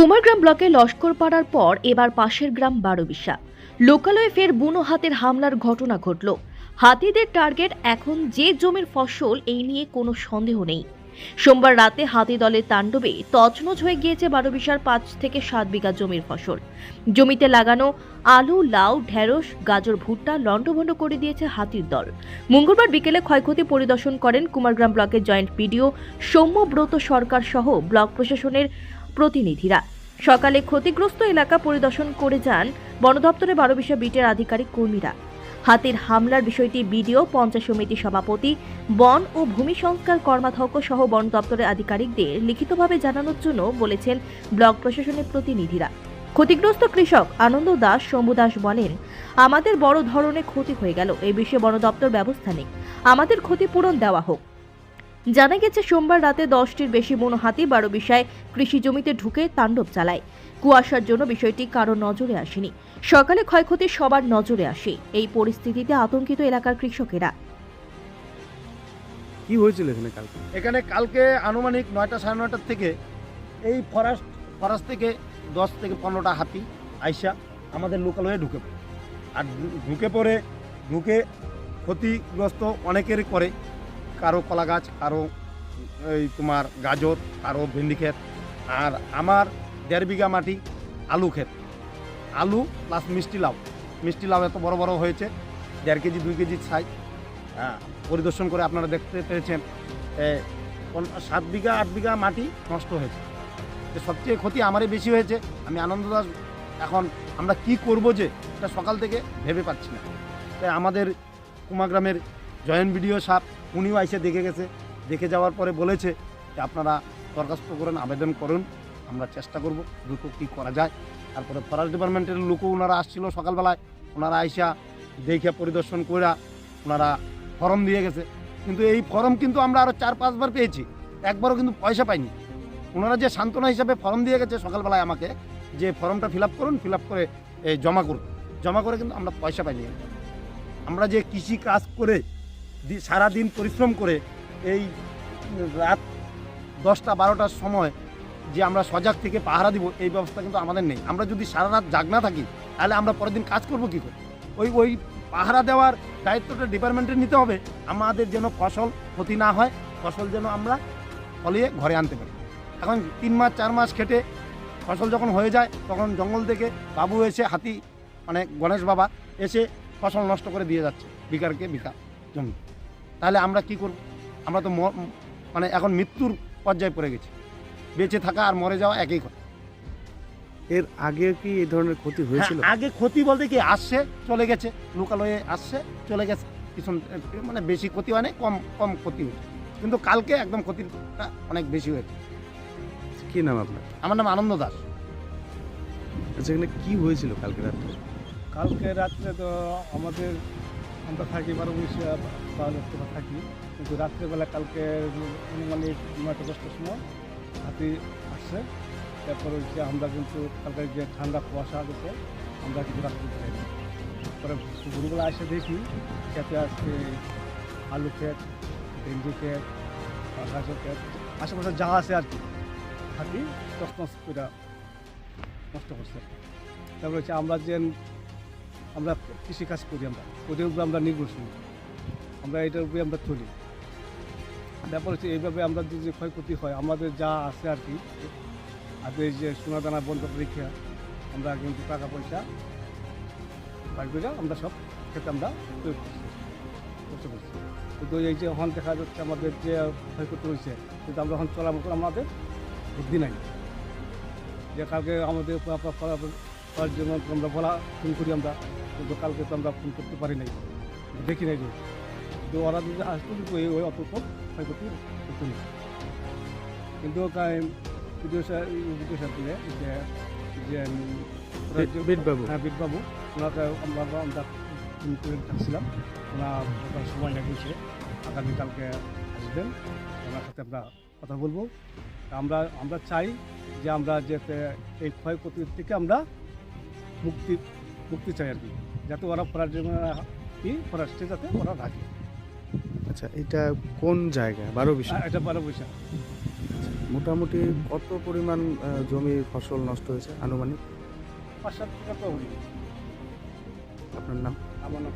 কুমারগ্রাম ব্লকে লস্কর পাড়ার পর এবার পাশের গ্রাম বারোবিশা। লোকালয়ে ফের বুনো হাতের হামলার ঘটনা ঘটল। হাতিদের টার্গেট এখন যে জমির ফসল এই নিয়ে কোনো সন্দেহ নেই। সোমবার রাতে হাতি দলের তাণ্ডবে তছনছ হয়ে গিয়েছে বারোবিশার পাঁচ থেকে সাত বিঘা জমির ফসল। জমিতে লাগানো আলু, লাউ, ঢেঁড়স, গাজর, ভুট্টা লণ্ডভণ্ড করে দিয়েছে হাতির দল। মঙ্গলবার বিকেলে ক্ষয়ক্ষতি পরিদর্শন করেন কুমারগ্রাম ব্লকের জয়েন্ট পিডিও সৌম্যব্রত সরকার সহ ব্লক প্রশাসনের প্রতিনিধিরা। সকালে ক্ষতিগ্রস্ত এলাকা পরিদর্শন করে যান বন দপ্তরের বারোবিশা বিটের আধিকারিক কর্মীরা। হাতির হামলার বিষয়টি বিডিও, পঞ্চায়েত সমিতি সভাপতি, বন ও ভূমি সংস্কার কর্মাধ্যক্ষ সহ বন দপ্তরের আধিকারিকদের লিখিতভাবে জানানোর জন্য বলেছেন ব্লক প্রশাসনের প্রতিনিধিরা। ক্ষতিগ্রস্ত কৃষক আনন্দ দাস, শম্ভু দাস বলেন, আমাদের বড় ধরনের ক্ষতি হয়ে গেল। এই বিষয়ে বন দপ্তর ব্যবস্থা নেই। আমাদের ক্ষতিপূরণ দেওয়া হোক। জানা গেছে সোমবার রাতে দশটির বেশি বন হাতি বারো বিষয় কৃষি জমিতে ঢুকে তাণ্ডব চালায়। কুয়াশার জন্য বিষয়টি কারও নজরে আসেনি। সকালে ক্ষয়ক্ষতি সবার নজরে আসে। এই পরিস্থিতিতে আতঙ্কিত এলাকার কৃষকেরা। কি হয়েছিল এখানে কালকে? এখানে কালকে আনুমানিক নয়টা সাড়ে নয়টার থেকে এই ফরেস্ট ফরেস্ট থেকে দশ থেকে পনেরোটা হাতি আইসা আমাদের লোকাল হয়ে ঢুকে পড়ে। আর ঢুকে পড়ে ঢুকে ক্ষতিগ্রস্ত অনেকেরই করে। কারও কলা গাছ কারও এই তোমার গাজর, কারও ভেন্ডি ক্ষেত। আর আমার দেড় বিঘা মাটি আলু ক্ষেত। আলু প্লাস মিষ্টি লাউ। মিষ্টি লাউ এত বড় বড় হয়েছে, দেড় কেজি, দুই কেজি সাইজ হ্যাঁ পরিদর্শন করে আপনারা দেখতে পেয়েছেন সাত বিঘা, আট বিঘা মাটি নষ্ট হয়েছে। সবচেয়ে ক্ষতি আমারই বেশি হয়েছে। আমি আনন্দ দাস এখন আমরা কি করব যে, এটা সকাল থেকে ভেবে পাচ্ছি না। তাই আমাদের কুমাগ্রামের জয়েন্ট বিডিও সাপ উনিও আইসে দেখে গেছে। দেখে যাওয়ার পরে বলেছে যে আপনারা দরখাস্ত করেন, আবেদন করুন, আমরা চেষ্টা করব দ্রুত কী করা যায়। তারপরে ফরেস্ট ডিপার্টমেন্টের লোকও ওনারা আসছিল সকালবেলায়। ওনারা আইসা দেখে পরিদর্শন করে ওনারা ফর্ম দিয়ে গেছে। কিন্তু এই ফর্ম কিন্তু আমরা আরও চার, পাঁচবার পেয়েছি। একবারও কিন্তু পয়সা পাইনি। ওনারা যে সান্ত্বনা হিসাবে ফর্ম দিয়ে গেছে সকালবেলায় আমাকে, যে ফর্মটা ফিল করুন ফিল করে জমা করুন। জমা করে কিন্তু আমরা পয়সা পাইনি। আমরা যে কৃষি কাজ করে দি- সারাদিন পরিশ্রম করে এই রাত দশটা, বারোটার সময় যে আমরা সজাগ থেকে পাহারা দিব, এই ব্যবস্থা কিন্তু আমাদের নেই। আমরা যদি সারা রাত জাগ না থাকি, তাহলে আমরা পরের দিন কাজ করব কী করে? ওই ওই পাহারা দেওয়ার দায়িত্বটা ডিপার্টমেন্টের নিতে হবে। আমাদের যেন ফসল ক্ষতি না হয়, ফসল যেন আমরা ফলিয়ে ঘরে আনতে পারি। এখন তিন মাস, চার মাস খেটে ফসল যখন হয়ে যায়, তখন জঙ্গল থেকে বাবু এসে হাতি মানে গণেশ বাবা এসে ফসল নষ্ট করে দিয়ে যাচ্ছে বিকারকে বিকা জমি। তাহলে আমরা কি করব? আমরা তো মানে এখন মৃত্যুর পর্যায়ে পড়ে গেছি। বেঁচে থাকা আর মরে যাওয়া একই কথা। এর আগে কি এই ধরনের ক্ষতি হয়েছিল? হ্যাঁ, আগে ক্ষতি বলতে কি আসছে চলে গেছে লোকালয়ে আসছে চলে গেছে। কিছু মানে বেশি ক্ষতি হয় নাই, কম কম ক্ষতি হয়েছে। কিন্তু কালকে একদম ক্ষতিটা অনেক বেশি হয়েছে। কি নাম আপনার? আমার নাম আনন্দ দাস। আচ্ছা এখানে কি হয়েছিল কালকে রাত্রে? কালকে রাত্রে তো আমাদের আমরা থাকি বারো উনিশে থাকি। কিন্তু রাত্রেবেলা কালকে অনুমানিক নয়টা দশটার সময় হাতি আসছে। তারপরে হচ্ছে আমরা কিন্তু কালকে যে ঠান্ডা কুয়াশা গেছে আমরা কিন্তু রাত্রে তারপরে ভোরবেলা এসে দেখি খেতে আসছে আলু ক্ষেত, ভেন্ডি আর গাজর ক্ষেত, আশেপাশে যা আছে আর কি। হাতি নষ্ট করে নষ্ট করছে। তারপরে হচ্ছে আমরা যে আমরা কৃষিকাজ করি আমরা। ওদের উপরে আমরা নির্ভরশীল। আমরা এটার উপরে আমরা চলি। ব্যাপার হচ্ছে এইভাবে আমরা যে ক্ষয়ক্ষতি হয়, আমাদের যা আছে আর কি, আর এই যে সোনা দানা বন্ধ রেখে আমরা কিন্তু টাকা পয়সা করে আমরা সব ক্ষেত্রে আমরা করতে পারছি। কিন্তু এই যে এখন দেখা যাচ্ছে আমাদের যে ক্ষয়ক্ষতি হয়েছে, কিন্তু আমরা এখন চলার মতো আমাদের বুদ্ধি নাই। যে কালকে আমাদের করার জন্য আমরা বলা ফোন করি আমরা কিন্তু কালকে তো আমরা ফোন করতে পারি নাই। দেখি নাই যে। কিন্তু ওরা যদি আসতো কিন্তু এই ওই অত কম ক্ষয়ক্ষতি হতো না। কিন্তু ভিডিও স্যার ভিডিও স্যার বলে যে যে যে- বিটবাবু। হ্যাঁ বিটবাবু। ওনাকে আমরা আমরা ফোন করে ডাকছিলাম। ওনার সময় লাগিয়েছে। আগামীকালকে আসবেন। ওনার সাথে আমরা কথা বলব। আমরা আমরা চাই যে আমরা যাতে এই ক্ষয়ক্ষতির থেকে আমরা মুক্তি মুক্তি চাই আর কি। যাতে ওরা জন্য কি ফরেস্টে যাতে ওরা রাখে। আচ্ছা এটা কোন জায়গা? বারো বিশাল এটা বারো বিশা। মোটামুটি কত পরিমাণ জমি জমির ফসল নষ্ট হয়েছে আনুমানিক? পাঁচ সাত আপনার নাম? আমার নাম।